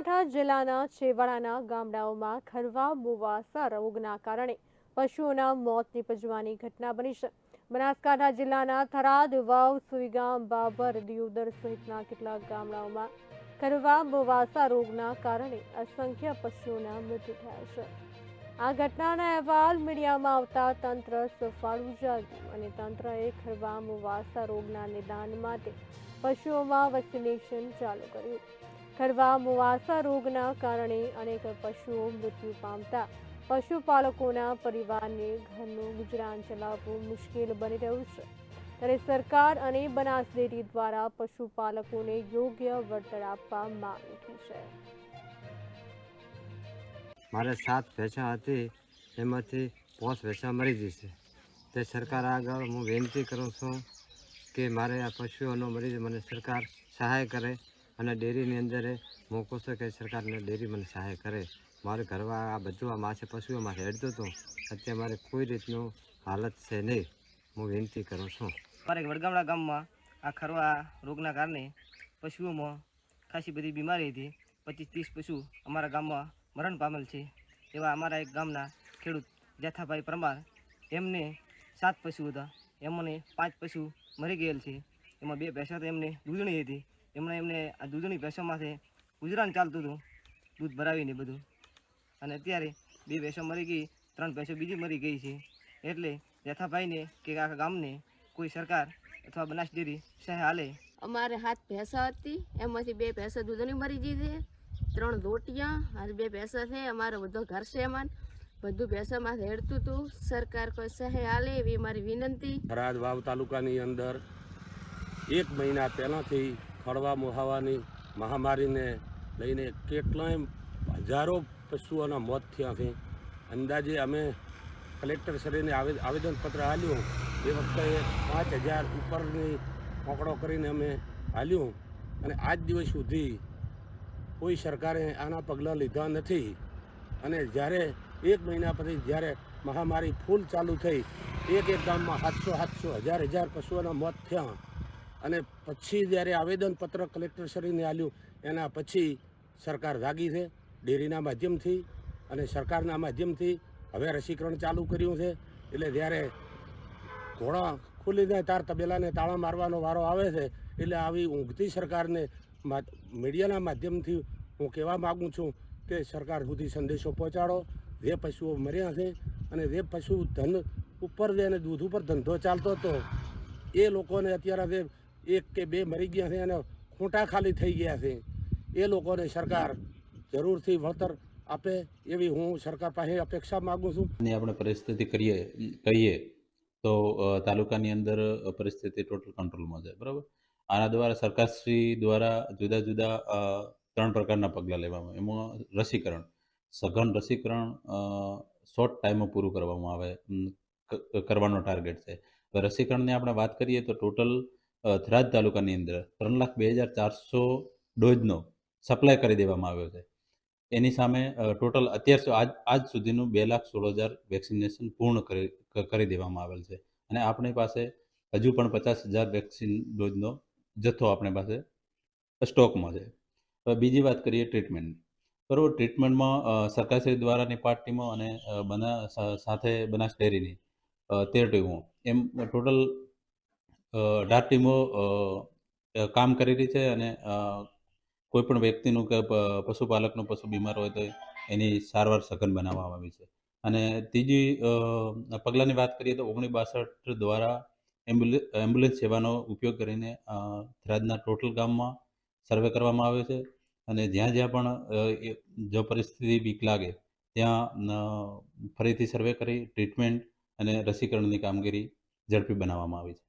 બનાસકાંઠા જિલ્લાના છેવાડાના ગામડાઓમાં ખરવા મુવાસા રોગના કારણે પશુઓના મોત નીપજવાની ઘટના બની છે. બનાસકાંઠા જિલ્લાના થરાદ, વાવ, સુઈગામ, બાબર, દિયોદર સહિતના કેટલાક ગામડાઓમાં ખરવા મુવાસા રોગના કારણે અસંખ્ય પશુઓના મૃત્યુ થયા છે. આ ઘટનાના અહેવાલ મીડિયામાં આવતા તંત્ર સફાળું જાગ્યું અને તંત્રએ ખરવા મુવાસા રોગના નિદાન માટે પશુઓમાં વેક્સિનેશન ચાલુ કર્યું. ખરવા મુવાસા રોગના કારણે અનેક પશુઓ મૃત્યુ પામતા. પશુપાલકોના પરિવારને ઘરનું ગુજરાન ચલાવવું મુશ્કેલ બની રહ્યું છે. ત્યારે સરકાર અને બનાસ ડેરી દ્વારા પશુપાલકોને યોગ્ય વળતર આપવા માંગ ઉઠી છે. મારે સાત ભેંસા હતી, એમાંથી પાંચ ભેંસા મરી છે. તે સરકાર આગળ હું વિનંતી કરું છું કે મારે આ પશુઓનો મરીજ મને સરકાર સહાય કરે. અને ડેરીની અંદર મોકો છે કે સરકારને ડેરી મને સહાય કરે. મારે ઘરમાં આ બધું આ માસે પશુઓમાં હેડતો હતો અત્યારે મારે કોઈ રીતનું હાલત છે નહીં. હું વિનંતી કરું છું. મારે વડગામડા ગામમાં આ ખરવા રોગના કારણે પશુઓમાં ખાસી બધી બીમારી હતી. પચીસ ત્રીસ પશુ અમારા ગામમાં મરણ પામેલ છે. એવા અમારા એક ગામના ખેડૂત જેઠાભાઈ પરમાર, એમને સાત પશુ હતા. એમને પાંચ પશુ મરી ગયેલ છે. એમાં બે ભેંસા તો એમને દૂધણી હતી. એમણે એમને આ દૂધણી ભેંસોમાંથી ગુજરાન ચાલતું હતું દૂધ ભરાવીને બધું. અને અત્યારે બે ભેંસો મરી ગઈ ત્રણ ભેંસો બીજી મરી ગઈ છે. એટલે જેઠાભાઈને કે આખા ગામને કોઈ સરકાર અથવા બનાસ ડેરી સહાય હાલે અમારે હાથ ભેંસા હતી એમાંથી બે ભેંસો દૂધની મરી ગઈ છે ત્રણ રોટિયા અને બે ભેંસા છે અમારો બધો ઘર છે એમાં બધું ભેંસામાં હેડતું હતું સરકાર કોઈ સહાય હાલે એવી મારી વિનંતી. થરાદ વાવ તાલુકાની અંદર એક મહિના પહેલાંથી ખડવા મોહાવાની મહામારીને લઈને કેટલાય હજારો પશુઓના મોત થયા છે. અંદાજે અમે કલેક્ટર શ્રીને આવે- આવેદનપત્ર આપ્યું. એ વખતે પાંચ હજાર ઉપરની આંકડો કરીને અમે આલ્યું અને આજ દિવસ સુધી કોઈ સરકારે આના પગલાં લીધા નથી. અને જ્યારે એક મહિના પછી જ્યારે મહામારી ફૂલ ચાલુ થઈ એક એક ગામમાં સાતસો સાતસો હજાર હજાર પશુઓના મોત થયા. અને પછી જ્યારે આવેદનપત્ર કલેક્ટરશ્રીને આપ્યું, એના પછી સરકાર જાગી છે, ડેરીના માધ્યમથી અને સરકારના માધ્યમથી હવે રસીકરણ ચાલુ કર્યું છે. એટલે જ્યારે ઘોડા ખુલીને તાર તબેલાને તાળા મારવાનો વારો આવે છે, એટલે આવી ઊંઘતી સરકારને મીડિયાના માધ્યમથી હું કહેવા માગું છું કે સરકાર સુધી સંદેશો પહોંચાડો. જે પશુઓ મર્યા છે અને જે પશુ ધન ઉપર જે અને દૂધ ઉપર ધંધો ચાલતો હતો, એ લોકોને અત્યારે જે એક કે બે મરી ગયા છે અને ખૂંટા ખાલી થઈ ગયા છે. એ લોકોને સરકાર જરૂરથી વળતર આપે એવી હું સરકાર પાસે અપેક્ષા માગું છું. અને આપણે પરિસ્થિતિ કરીએ, કહીએ તો તાલુકાની અંદર પરિસ્થિતિ ટોટલ કંટ્રોલમાં છે બરાબર? આના દ્વારા સરકારશ્રી દ્વારા જુદા જુદા ત્રણ પ્રકારના પગલાં લેવામાં એમાં રસીકરણ, સઘન રસીકરણ શોર્ટ ટાઈમમાં પૂરું કરવામાં આવે કરવાનો ટાર્ગેટ છે. રસીકરણની આપણે વાત કરીએ તો ટોટલ થરાદ તાલુકાની અંદર ત્રણ લાખ બે હજાર ચારસો ડોઝનો સપ્લાય કરી દેવામાં આવ્યો છે. એની સામે ટોટલ અત્યાર આજ આજ સુધીનું બે લાખ સોળ હજાર વેક્સિનેશન પૂર્ણ કરી કરી દેવામાં આવેલ છે. અને આપણી પાસે હજુ પણ પચાસ હજાર વેક્સિન ડોઝનો જથ્થો આપણી પાસે સ્ટોકમાં છે. હવે બીજી વાત કરીએ ટ્રીટમેન્ટની બરાબર, ટ્રીટમેન્ટમાં સરકારશ્રી દ્વારાની પાંચ ટીમો અને બના સાથે બનાસ ડેરીની તેર ટીમો. એમ, ટોટલ અઢાર ટીમો કામ કરી રહી છે અને કોઈપણ કોઈ પણ વ્યક્તિનું કે પશુપાલકનું પશુ બીમાર હોય તો એની સારવાર સઘન બનાવવામાં આવી છે. અને ત્રીજી પગલાંની વાત કરીએ તો ઓગણીસ બાસઠ દ્વારા એમ્બ્યુલન્સ સેવાનો ઉપયોગ કરીને થરાદના ટોટલ ગામમાં સર્વે કરવામાં આવ્યો છે. અને જ્યાં જ્યાં પણ જો પરિસ્થિતિ બીક લાગે, ત્યાં ફરીથી સર્વે કરી ટ્રીટમેન્ટ અને રસીકરણની કામગીરી ઝડપી બનાવવામાં આવી છે.